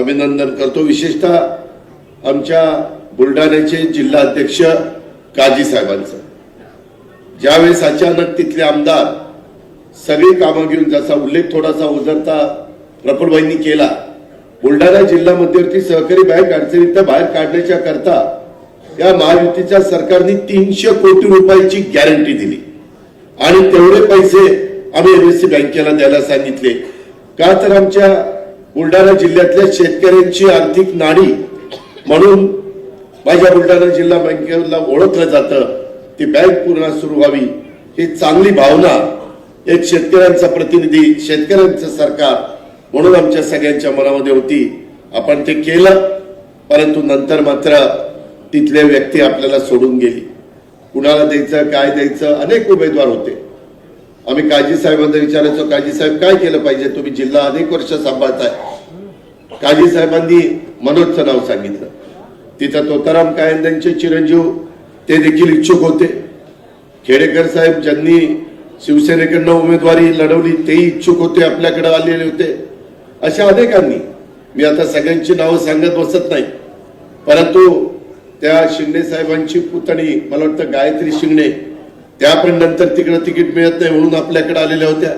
अभिनंदन करतो. विशेषतः आमच्या बुलढाण्याचे जिल्हाध्यक्ष काजी साहेबांचं. ज्यावेळेस अचानक तिथले आमदार सगळी कामं घेऊन जसा उल्लेख थोडासा उजरता प्रफुलबाईंनी केला बुलढाणा जिल्हा मध्यवर्ती सहकारी बँक अडचणीत बाहेर काढण्याच्या करता या महायुतीच्या सरकारने तीनशे कोटी रुपयाची गॅरंटी दिली. आणि तेवढे पैसे आम्ही एमएससी बँकेला द्यायला सांगितले. का तर आमच्या बुलढाणा जिल्ह्यातल्या शेतकऱ्यांची आर्थिक नाडी म्हणून माझ्या बुलढाणा जिल्हा बँकेला ओळखलं जातं. ती बँक पूर्ण सुरू व्हावी ही चांगली भावना एक शेतकऱ्यांचा प्रतिनिधी शेतकऱ्यांचं सरकार म्हणून आमच्या सगळ्यांच्या मनामध्ये होती. आपण ते केलं परंतु नंतर मात्र तिथले व्यक्ती आपल्याला सोडून गेली. कुणाला द्यायचं काय द्यायचं अनेक उमेदवार होते. आम्ही काजी साहेबांना विचारायचो काजी साहेब काय केलं पाहिजे? तुम्ही जिल्हा अनेक वर्ष सांभाळताय. काजी साहेबांनी मनोजचं नाव सांगितलं. तिथं तोताराम कायंद्यांचे चिरंजीव ते देखील इच्छुक होते. खेडेकर साहेब ज्यांनी शिवसेनेकडनं उमेदवारी लढवली तेही इच्छुक होते आपल्याकडे आलेले होते. अशा अनेकांनी मी आता सगळ्यांची नावं सांगत बसत नाही. परंतु त्या शिंगणे साहेबांची पुतणी मला वाटतं गायत्री शिंगणे त्या पण नंतर तिकडं तिकीट मिळत नाही म्हणून आपल्याकडे आलेल्या होत्या.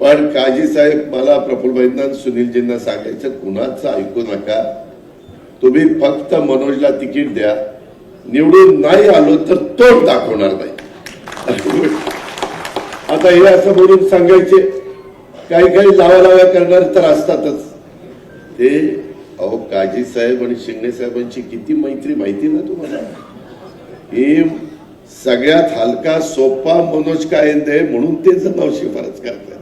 पण काजी साहेब मला प्रफुल्लबाईंना सुनीलजींना सांगायचं कुणाचं ऐकू नका. तुम्ही फक्त मनोजला तिकीट द्या. निवडून नाही आलो तर तोड दाखवणार नाही. आता हे असं बोलून सांगायचे काही काही लावा लाव्या करणार तर असतातच. ते अहो काजी साहेब आणि शिंगणे साहेबांची किती मैत्री माहिती ना तुम्हाला? हे सगळ्यात हलका सोपा मनोज कायंदे म्हणून ते नाव शिफारस करतात.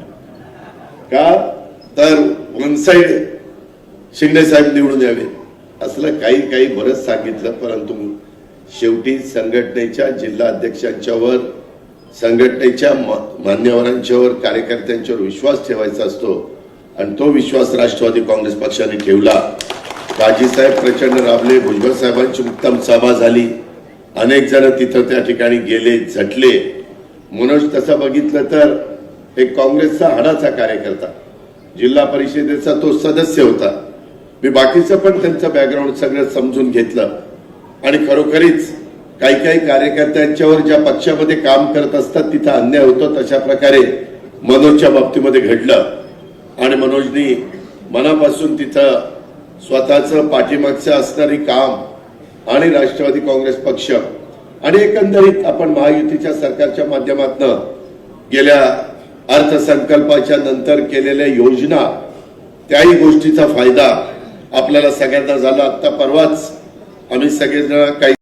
का? तर वन साइड शिंदे साहेब निवडून यावे. असलं काही काही बरंच सांगितलं परंतु शेवटी संघटनेच्या जिल्हा अध्यक्षांच्यावर संघटनेच्या मान्यवरांच्यावर कार्यकर्त्यांच्यावर विश्वास ठेवायचा असतो. आणि तो विश्वास राष्ट्रवादी काँग्रेस पक्षाने ठेवला. काजीसाहेब प्रचंड राबले भुजबळ साहेबांची उत्तम सभा झाली. अनेक जण तिथं त्या ठिकाणी गेले झटले. मनोज तसं बघितलं तर एक काँग्रेसचा हाडाचा कार्यकर्ता. जिल्हा परिषदेचा तो सदस्य होता. मी बाकीचं पण त्यांचं बॅकग्राऊंड सगळं समजून घेतलं. आणि खरोखरीच काही काही कार्यकर्त्यांच्यावर ज्या पक्षामध्ये काम करत असतात तिथं अन्याय होतो तशा प्रकारे मनोजच्या बाबतीमध्ये घडलं. आणि मनोजनी मनापासून तिथं स्वतःचं पाठीमागचं असणारी काम आणि राष्ट्रवादी काँग्रेस पक्ष आणि एकंदरीत आपण महायुतीच्या सरकारच्या माध्यमातून गेल्या अर्थसंकल्पाच्या नंतर केलेल्या योजना त्याही गोष्टीचा फायदा आपल्याला सगळ्यांना झाला. आता परवाच आम्ही सगळेजण काही